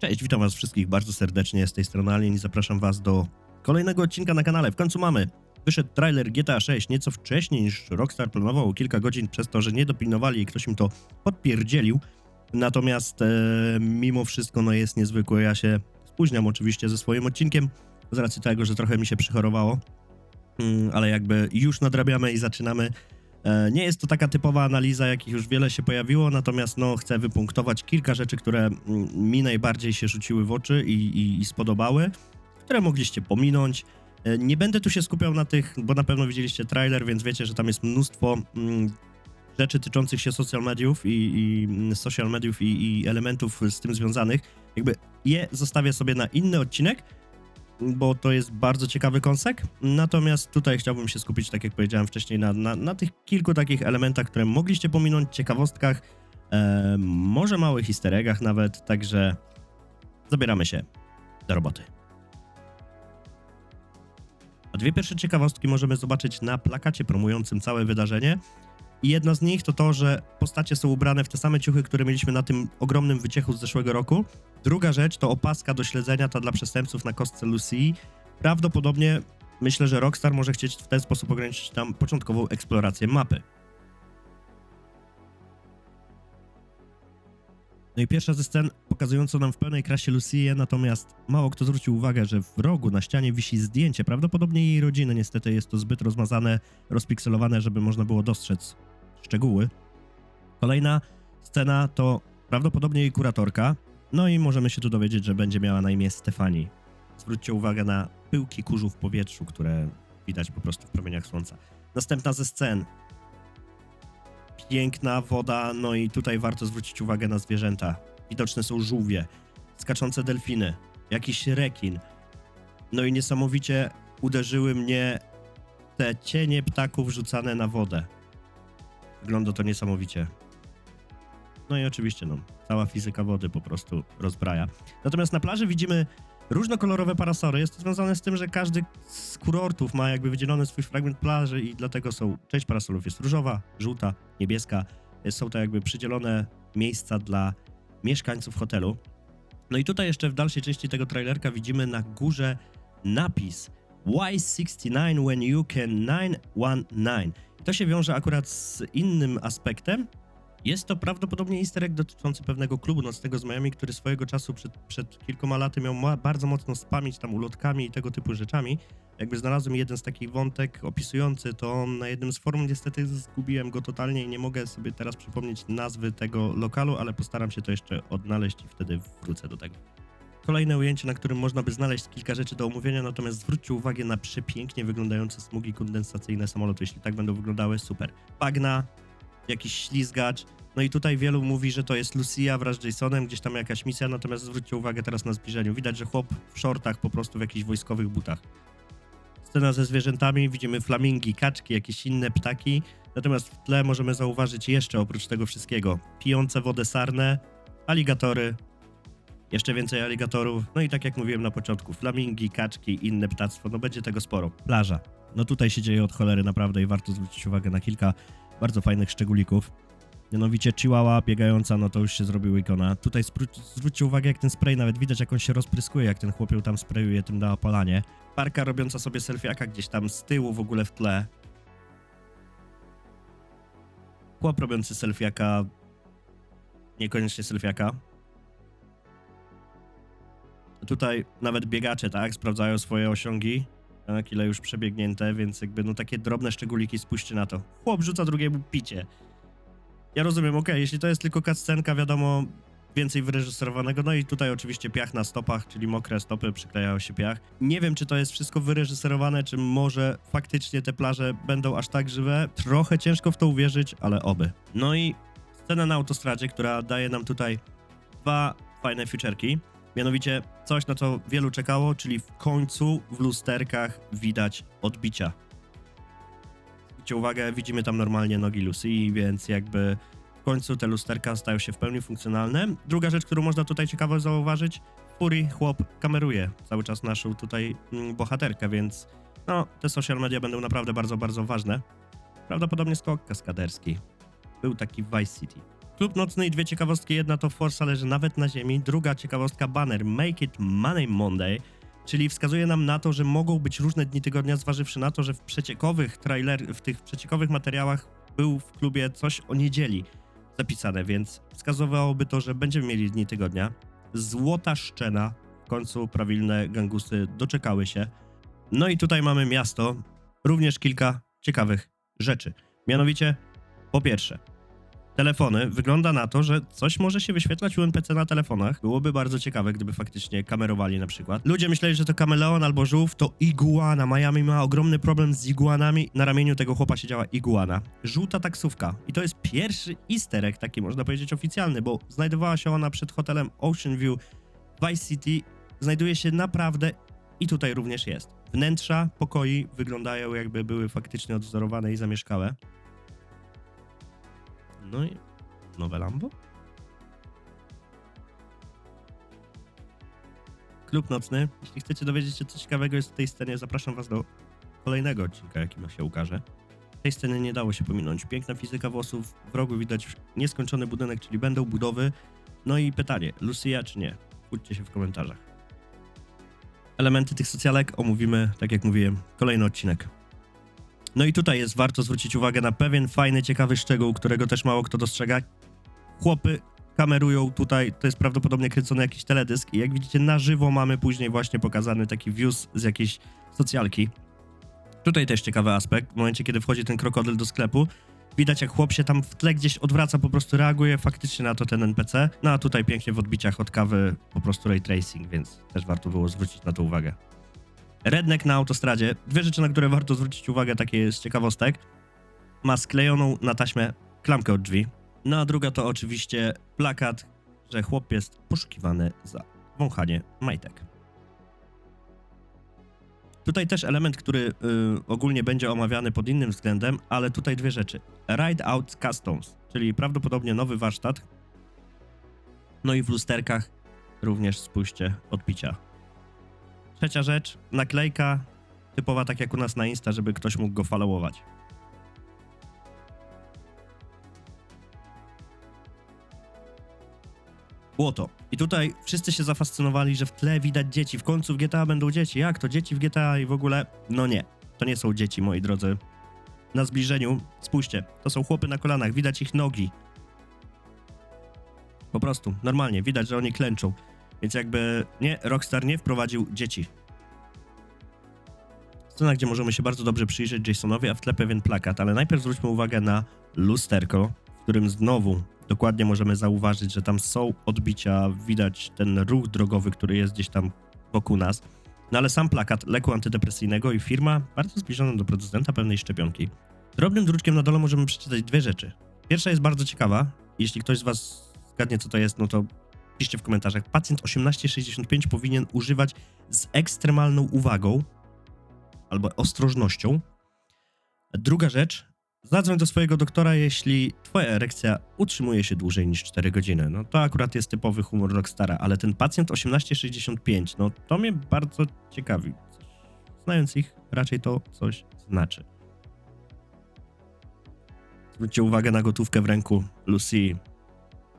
Cześć, witam was wszystkich bardzo serdecznie, z tej strony Alien i zapraszam was do kolejnego odcinka na kanale. W końcu mamy. Wyszedł trailer GTA 6 nieco wcześniej niż Rockstar planował, kilka godzin przez to, że nie dopilnowali i ktoś im to podpierdzielił. Natomiast e, mimo wszystko no jest niezwykły. Ja się spóźniam oczywiście ze swoim odcinkiem z racji tego, że trochę mi się przychorowało. Mm, ale jakby już nadrabiamy i zaczynamy. E, Nie jest to taka typowa analiza, jakich już wiele się pojawiło, natomiast no, chcę wypunktować kilka rzeczy, które mm, mi najbardziej się rzuciły w oczy i, i, i spodobały, które mogliście pominąć. E, Nie będę tu się skupiał na tych, bo na pewno widzieliście trailer, więc wiecie, że tam jest mnóstwo mm, rzeczy tyczących się social mediów i, i mm, social mediów i, i elementów z tym związanych. Jakby je zostawię sobie na inny odcinek, bo to jest bardzo ciekawy kąsek. Natomiast tutaj chciałbym się skupić, tak jak powiedziałem wcześniej, na, na, na tych kilku takich elementach, które mogliście pominąć, ciekawostkach, e, może małych easter eggach nawet, także zabieramy się do roboty. A dwie pierwsze ciekawostki możemy zobaczyć na plakacie promującym całe wydarzenie. I jedna z nich to to, że postacie są ubrane w te same ciuchy, które mieliśmy na tym ogromnym wyciechu z zeszłego roku. Druga rzecz to opaska do śledzenia, ta dla przestępców na kostce Lucy. Prawdopodobnie myślę, że Rockstar może chcieć w ten sposób ograniczyć tam początkową eksplorację mapy. No i pierwsza ze scen pokazująca nam w pełnej krasie Lucyję, natomiast mało kto zwrócił uwagę, że w rogu na ścianie wisi zdjęcie, prawdopodobnie jej rodziny. Niestety jest to zbyt rozmazane, rozpikselowane, żeby można było dostrzec szczegóły. Kolejna scena to prawdopodobnie jej kuratorka, no i możemy się tu dowiedzieć, że będzie miała na imię Stefani. Zwróćcie uwagę na pyłki kurzu w powietrzu, które widać po prostu w promieniach słońca. Następna ze scen. Piękna woda, no i tutaj warto zwrócić uwagę na zwierzęta. Widoczne są żółwie, skaczące delfiny, jakiś rekin. No i niesamowicie uderzyły mnie te cienie ptaków rzucane na wodę. Wygląda to niesamowicie. No i oczywiście, no, cała fizyka wody po prostu rozbraja. Natomiast na plaży widzimy różnokolorowe parasory. Jest to związane z tym, że każdy z kurortów ma jakby wydzielony swój fragment plaży i dlatego są, część parasolów jest różowa, żółta, niebieska. Są to jakby przydzielone miejsca dla mieszkańców hotelu. No i tutaj jeszcze w dalszej części tego trailerka widzimy na górze napis Y69 when you can 919. I to się wiąże akurat z innym aspektem. Jest to prawdopodobnie easter egg dotyczący pewnego klubu nocnego z Miami, który swojego czasu przed, przed kilkoma laty miał ma- bardzo mocno spamić tam ulotkami i tego typu rzeczami. Jakby znalazłem jeden z takich wątek opisujący to na jednym z forum, niestety zgubiłem go totalnie i nie mogę sobie teraz przypomnieć nazwy tego lokalu, ale postaram się to jeszcze odnaleźć i wtedy wrócę do tego. Kolejne ujęcie, na którym można by znaleźć kilka rzeczy do omówienia, natomiast zwróćcie uwagę na przepięknie wyglądające smugi kondensacyjne samolotu. Jeśli tak będą wyglądały, super. Bagna, jakiś ślizgacz. No i tutaj wielu mówi, że to jest Lucia wraz z Jasonem, gdzieś tam jakaś misja, natomiast zwróćcie uwagę teraz na zbliżeniu. Widać, że chłop w shortach po prostu w jakichś wojskowych butach. Scena ze zwierzętami, widzimy flamingi, kaczki, jakieś inne ptaki. Natomiast w tle możemy zauważyć jeszcze oprócz tego wszystkiego pijące wodę sarnę, aligatory, jeszcze więcej aligatorów, no i tak jak mówiłem na początku, flamingi, kaczki, inne ptactwo, no będzie tego sporo. Plaża. No tutaj się dzieje od cholery naprawdę i warto zwrócić uwagę na kilka bardzo fajnych szczególików. Mianowicie Chihuahua biegająca, no to już się zrobił ikona. Tutaj zwróćcie uwagę, jak ten spray nawet widać, jak on się rozpryskuje, jak ten chłopiec tam sprayuje tym na opalanie. Parka robiąca sobie selfiaka gdzieś tam z tyłu w ogóle w tle. Chłop robiący selfiaka, niekoniecznie selfiaka. Tutaj nawet biegacze, tak, sprawdzają swoje osiągi, tak, ile już przebiegnięte, więc jakby no takie drobne szczególiki, spójrzcie na to. Chłop rzuca drugiemu picie. Ja rozumiem, okej, jeśli to jest tylko cutscenka, wiadomo, więcej wyreżyserowanego, no i tutaj oczywiście piach na stopach, czyli mokre stopy, przyklejają się piach. Nie wiem, czy to jest wszystko wyreżyserowane, czy może faktycznie te plaże będą aż tak żywe. Trochę ciężko w to uwierzyć, ale oby. No i scena na autostradzie, która daje nam tutaj dwa fajne futureki. Mianowicie coś, na co wielu czekało, czyli w końcu w lusterkach widać odbicia. Zwróćcie uwagę, widzimy tam normalnie nogi Lucy, więc jakby w końcu te lusterka stają się w pełni funkcjonalne. Druga rzecz, którą można tutaj ciekawo zauważyć, Fury chłop kameruje cały czas naszą tutaj mm, bohaterkę, więc no, te social media będą naprawdę bardzo, bardzo ważne. Prawdopodobnie skok kaskaderski. Był taki Vice City. Klub nocny i dwie ciekawostki. Jedna to Forza leży nawet na ziemi. Druga ciekawostka banner Make It Money Monday, czyli wskazuje nam na to, że mogą być różne dni tygodnia, zważywszy na to, że w przeciekowych trailer, w tych przeciekowych materiałach był w klubie coś o niedzieli zapisane, więc wskazywałoby to, że będziemy mieli dni tygodnia. Złota szczena, w końcu prawilne gangusy doczekały się. No i tutaj mamy miasto, również kilka ciekawych rzeczy. Mianowicie, po pierwsze, telefony. Wygląda na to, że coś może się wyświetlać u NPC na telefonach. Byłoby bardzo ciekawe, gdyby faktycznie kamerowali na przykład. Ludzie myśleli, że to kameleon albo żółw, to iguana. Miami ma ogromny problem z iguanami. Na ramieniu tego chłopa siedziała iguana. Żółta taksówka. I to jest pierwszy easter egg, taki można powiedzieć oficjalny, bo znajdowała się ona przed hotelem Ocean View Vice City. Znajduje się naprawdę i tutaj również jest. Wnętrza pokoi wyglądają jakby były faktycznie odwzorowane i zamieszkałe. No i nowe Lambo? Klub nocny. Jeśli chcecie dowiedzieć się, co ciekawego jest w tej scenie, zapraszam was do kolejnego odcinka, jaki ma się ukaże. Tej sceny nie dało się pominąć. Piękna fizyka włosów, w rogu widać nieskończony budynek, czyli będą budowy. No i pytanie, Lucia czy nie? Kłóćcie się w komentarzach. Elementy tych socjalek omówimy, tak jak mówiłem, kolejny odcinek. No i tutaj jest warto zwrócić uwagę na pewien fajny, ciekawy szczegół, którego też mało kto dostrzega. Chłopy kamerują tutaj, to jest prawdopodobnie kręcony jakiś teledysk i jak widzicie na żywo mamy później właśnie pokazany taki views z jakiejś socjalki. Tutaj też ciekawy aspekt, w momencie kiedy wchodzi ten krokodyl do sklepu, widać jak chłop się tam w tle gdzieś odwraca, po prostu reaguje faktycznie na to ten NPC. No a tutaj pięknie w odbiciach od kawy po prostu ray tracing, więc też warto było zwrócić na to uwagę. Redneck na autostradzie. Dwie rzeczy, na które warto zwrócić uwagę, takie z ciekawostek. Ma sklejoną na taśmę klamkę od drzwi. No a druga to oczywiście plakat, że chłop jest poszukiwany za wąchanie majtek. Tutaj też element, który y, ogólnie będzie omawiany pod innym względem, ale tutaj dwie rzeczy. Ride Out Customs, czyli prawdopodobnie nowy warsztat. No i w lusterkach również spójrzcie odbicia Trzecia rzecz, naklejka typowa tak jak u nas na Insta, żeby ktoś mógł go followować. Było to. I tutaj wszyscy się zafascynowali, że w tle widać dzieci. W końcu w GTA będą dzieci. Jak to dzieci w GTA i w ogóle? No nie. To nie są dzieci, moi drodzy. Na zbliżeniu, spójrzcie, to są chłopy na kolanach, widać ich nogi. Po prostu, normalnie, widać, że oni klęczą. Więc jakby nie, Rockstar nie wprowadził dzieci. Scena, gdzie możemy się bardzo dobrze przyjrzeć Jasonowi, a w tle pewien plakat, ale najpierw zwróćmy uwagę na lusterko, w którym znowu dokładnie możemy zauważyć, że tam są odbicia, widać ten ruch drogowy, który jest gdzieś tam wokół nas. No ale sam plakat leku antydepresyjnego i firma bardzo zbliżona do producenta pewnej szczepionki. Drobnym druczkiem na dole możemy przeczytać dwie rzeczy. Pierwsza jest bardzo ciekawa. Jeśli ktoś z Was zgadnie, co to jest, no to piszcie w komentarzach. Pacjent 1865 powinien używać z ekstremalną uwagą albo ostrożnością. Druga rzecz, zadzwoń do swojego doktora, jeśli twoja erekcja utrzymuje się dłużej niż 4 godziny. No to akurat jest typowy humor Rockstara, ale ten pacjent 1865, no to mnie bardzo ciekawi. Znając ich, raczej to coś znaczy. Zwróćcie uwagę na gotówkę w ręku Lucy i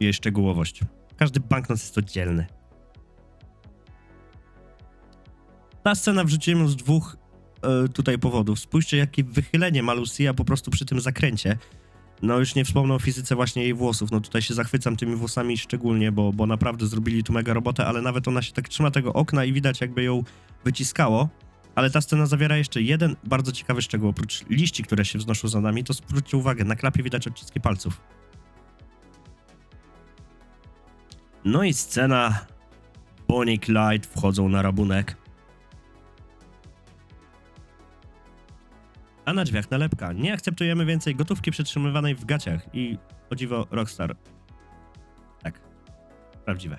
jej szczegółowość. Każdy banknot jest oddzielny. Ta scena wrzuciłem z dwóch e, tutaj powodów. Spójrzcie, jakie wychylenie ma Lucia po prostu przy tym zakręcie. No już nie wspomnę o fizyce właśnie jej włosów. No tutaj się zachwycam tymi włosami szczególnie, bo, bo naprawdę zrobili tu mega robotę, ale nawet ona się tak trzyma tego okna i widać jakby ją wyciskało. Ale ta scena zawiera jeszcze jeden bardzo ciekawy szczegół. Oprócz liści, które się wznoszą za nami, to zwróćcie uwagę, na klapie widać odciski palców. No i scena Bonnie i Clyde wchodzą na rabunek. A na drzwiach nalepka. Nie akceptujemy więcej gotówki przetrzymywanej w gaciach. I o dziwo Rockstar. Tak. Prawdziwe.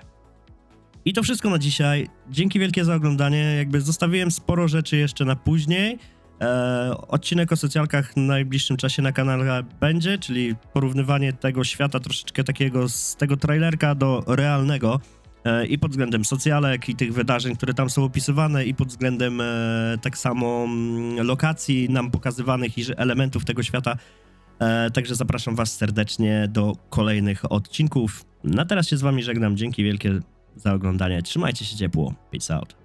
I to wszystko na dzisiaj. Dzięki wielkie za oglądanie. Jakby zostawiłem sporo rzeczy jeszcze na później. E, odcinek o socjalkach w najbliższym czasie na kanale będzie, czyli porównywanie tego świata troszeczkę takiego z tego trailerka do realnego e, i pod względem socjalek i tych wydarzeń, które tam są opisywane i pod względem e, tak samo mm, lokacji nam pokazywanych i elementów tego świata. Także zapraszam Was serdecznie do kolejnych odcinków. Na teraz się z Wami żegnam. Dzięki wielkie za oglądanie. Trzymajcie się ciepło. Peace out.